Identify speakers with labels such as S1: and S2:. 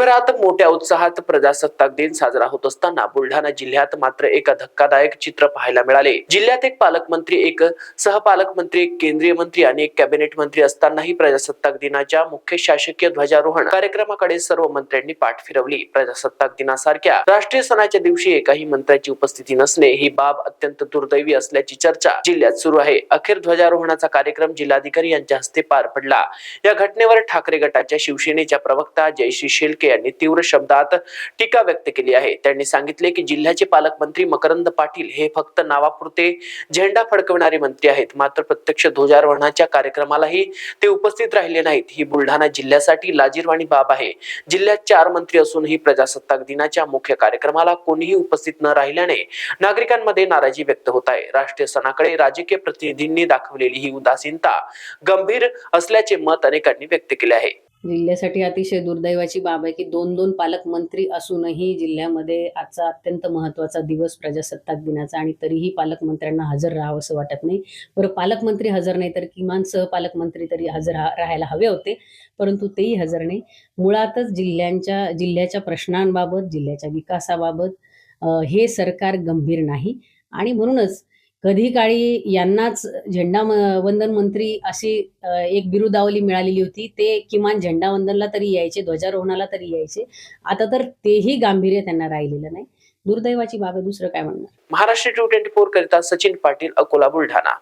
S1: देशभरात मोठ्या उत्साहात प्रजासत्ताक दिन साजरा होत असताना बुलढाणा जिल्ह्यात मात्र एक धक्कादायक चित्र पाहायला मिळाले. जिल्ह्यात एक पालकमंत्री एक सहपालकमंत्री एक केंद्रीय मंत्री आणि एक कॅबिनेट मंत्री असतानाही प्रजासत्ताक दिनाच्या मुख्य शासकीय ध्वजारोहण कार्यक्रमाकडे सर्व मंत्र्यांनी पाठ फिरवली. प्रजासत्ताक दिनासारख्या राष्ट्रीय सणाच्या दिवशी एकाही मंत्र्याची उपस्थिती नसणे ही बाब अत्यंत दुर्दैवी असल्याची चर्चा जिल्ह्यात सुरू आहे. अखेर ध्वजारोहणाचा कार्यक्रम जिल्हाधिकारी यांच्या हस्ते पार पडला. या घटनेवर ठाकरे गटाच्या शिवसेनेच्या प्रवक्ता जयश्री शेलके यांनी तीव्र शब्दात टीका व्यक्त केली आहे. त्यांनी सांगितले की जिल्ह्याचे पालकमंत्री मकरंद पाटील हे फक्त नावापुरते झेंडा फडकवणारे मंत्री आहेत. मात्र प्रत्यक्ष ध्वजारोहणाच्या कार्यक्रमालाही ते उपस्थित राहिले नाहीत. ही बुलढाणा जिल्ह्यासाठी लाजीरवाणी बाब आहे. जिल्ह्यात चार मंत्री असूनही प्रजासत्ताक दिनाच्या मुख्य कार्यक्रमाला कोणीही उपस्थित न राहिल्याने नागरिकांमध्ये नाराजी व्यक्त होत आहे. राष्ट्रीय सणाकडे राजकीय प्रतिनिधींनी दाखवलेली ही उदासीनता गंभीर असल्याचे मत अनेकांनी व्यक्त केले आहे.
S2: जिल्ह्यासाठी अतिशय दुर्दैवाची बाब आहे की दोन दोन पालकमंत्री असूनही जिल्ह्यामध्ये आजचा अत्यंत महत्त्वाचा दिवस प्रजासत्ताक दिनाचा आणि तरीही पालकमंत्र्यांना हजर राहावं असं वाटत नाही. बरं पालकमंत्री हजर नाही तर किमान सहपालकमंत्री तरी हजर राहायला हवे होते परंतु तेही हजर नाही. मुळातच जिल्ह्यांच्या जिल्ह्याच्या प्रश्नांबाबत जिल्ह्याच्या विकासाबाबत हे सरकार गंभीर नाही. आणि म्हणूनच कधी काळी यांनाच झेंडा वंदन मंत्री अशी एक बिरुदावली मिळालेली होती. ते किमान झेंडा वंदनला तरी यायचे ध्वजारोहणाला तरी यायचे. आता तर तेही गांभीर्य त्यांना राहिलेलं नाही. दुर्दैवाची बाब आहे. दुसरं काय म्हणणार?
S1: महाराष्ट्र टू ट्वेंटी फोर करिता सचिन पाटील अकोला बुलढाणा.